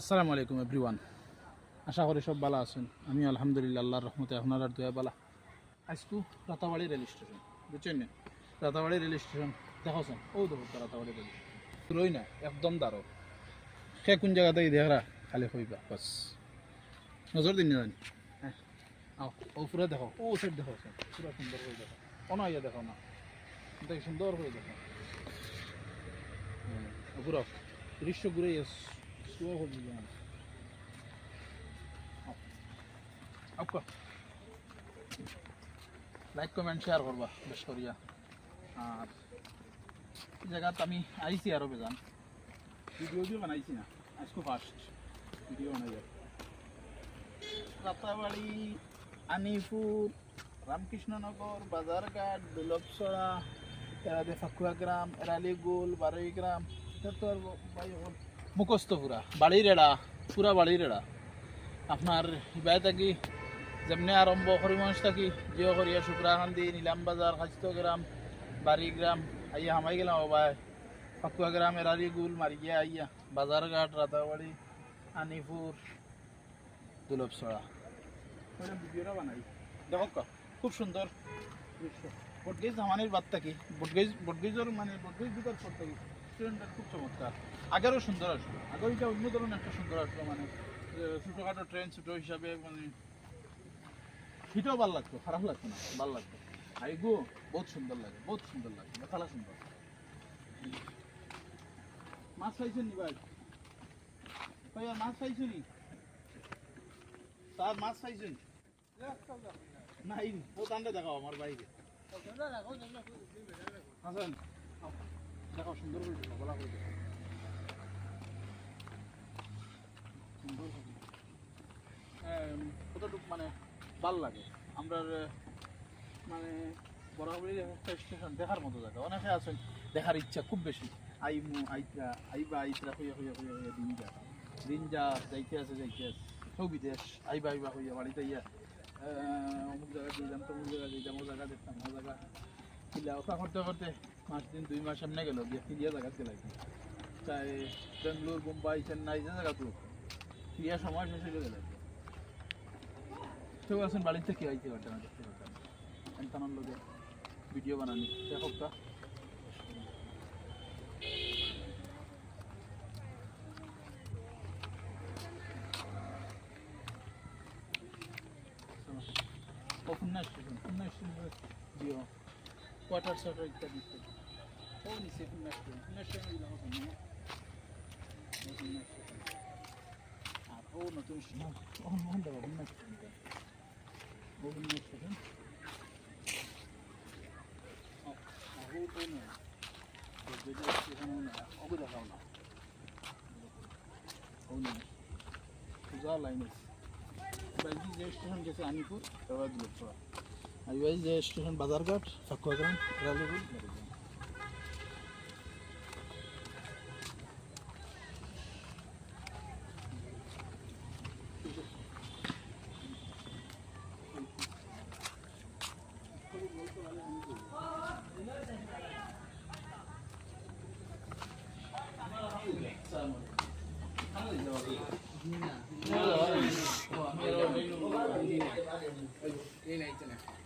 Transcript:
আসসালামু আলাইকুম এভরিওয়ান। আশা করি সব ভালো আছেন। আমি আলহামদুলিল্লাহ আল্লাহর রহমতে আপনার আর দুয়া বালা। আজকু রাতাবাড়ি রেল স্টেশন, বুঝছেন না? রাতাবাড়ি রেল স্টেশন দেখছেন ও দেখো রাতাবাড়ি রেল স্টেশন। রই না, একদম দাঁড়ো সে কোন জায়গাতে দেখরা খালি হইবা, বাস। নজর দিন জানি হ্যাঁ ও পুরো দেখো, ও সাইড দেখো পুরো সুন্দর হয়ে দেখো। অন ইয়া দেখো না। দেখ, সুন্দর হয়ে দেখো। পুরো দৃশ্য ঘুরে হবে যেন আপকা লাইক কমেন্ট শেয়ার করবা বেশ করিয়া। আর জায়গাত আমি আইছি আরও বেজান। ভিডিও দিয়ে বানাইছি না, আজকে ফার্স্ট ভিডিও বানাই যাবে রাতাবাড়ি, আনিপুর, রামকৃষ্ণনগর, বাজারঘাট দুলভছড়া এরাদে ফাকুয়া গ্রাম এরালি গোল বারোই গ্রাম এটা তো আর ভাই মুখস্থ পুরা বাড়ির এড়া পুরা বাড়ির এড়া আপনার ইবাই থাকি যেমনি আরম্ভ হরিমঞ্চ থাকি জিও করিয়া শুক্রাকান্দি নীলাম বাজার খাস্ত গ্রাম বাড়ি আইয়া হামাই গেলাম ভাই ফাকুয়া গ্রাম এরারি গুল মারিয়া আইয়া বাজারঘাট রাতাবাড়ি আনিপুর দুলভছড়া ভিডিওটা বানাই দেখো খুব সুন্দর বটগেজ জামানের বাদ থাকি বটগেজ বটগেজের মানে বটগেজ দুটার পর থাকি। রেস্টুরেন্টটা খুব চমৎকার। আগেরও সুন্দর আসলো। আগেও এটা অন্য ধরনের একটা সুন্দর আসলো মানে ছোটোখাটো ট্রেন ছোটো হিসাবে মানে সেটাও ভালো লাগতো খারাপ লাগতো না ভালো লাগতো। আইগো বহুত সুন্দর লাগে বহুত সুন্দর লাগে দেখালা সুন্দর। মাছ পাইছেন নি ভাই? ভাইয়া মাছ পাইছো নি? তার মাছ পাইছেন নাই ও তান্ডে দেখাও আমার বাইরে হাসান। দেখাও সুন্দর করে বলা করে। এম, কতটুক মানে ভালো লাগে? আমরা মানে বরাবরই স্টেশন দেখার মতো জায়গা। অনেকে আছেন দেখার ইচ্ছা খুব বেশি। আইমু আইতরা আইবা আইতরা হইয়া হইয়া হইয়া হইয়া দিন যা দিন যা যাইতে আছে যাইতে আছে। সব বিদেশ আইবা আইবা হইয়া বাড়িতে ইয়া অমুক জায়গা দিলাম তমুক জায়গা দিলাম ও জায়গা দেখতাম ও জায়গা। কিলা ওটা করতে করতে পাঁচ দিন, দুই মাস এমনি গেল, গিয়ে ফিরিয়া জায়গা গেলাই তাই বেঙ্গলোর, মুম্বাই, চেন্নাই যে জায়গা তো ফিরিয়া সময় শেষ হয়ে গেল। কেউ আছেন বাড়িতে কি আইতে পারতেন দেখতে পারতেন সন্তানের লোকে ভিডিও বানানি। দেখো তা। খুলনা স্টেশন খুলনা স্টেশন দিও কোয়ার্টার সার্টার ইত্যাদি ইত্যাদি ও নিচে খুলনা স্টেশন খুলনা স্টেশন দিলাম খুলনা স্টেশন আর ও নতুন স্টেশন ও মোহন দেবো খুলনা স্টেশন ও খুলনা স্টেশন ও আহো তো না যদি স্টেশন না ওকে দেখাও না ও না পূজা লাইন আছে বাইজি যে স্টেশন গেছে আনিপুর এবার দুলপড়া আইওয়াই যে স্টেশন বাজারঘাট চক্রগ্রাম রাজীবুল Ini naik sana.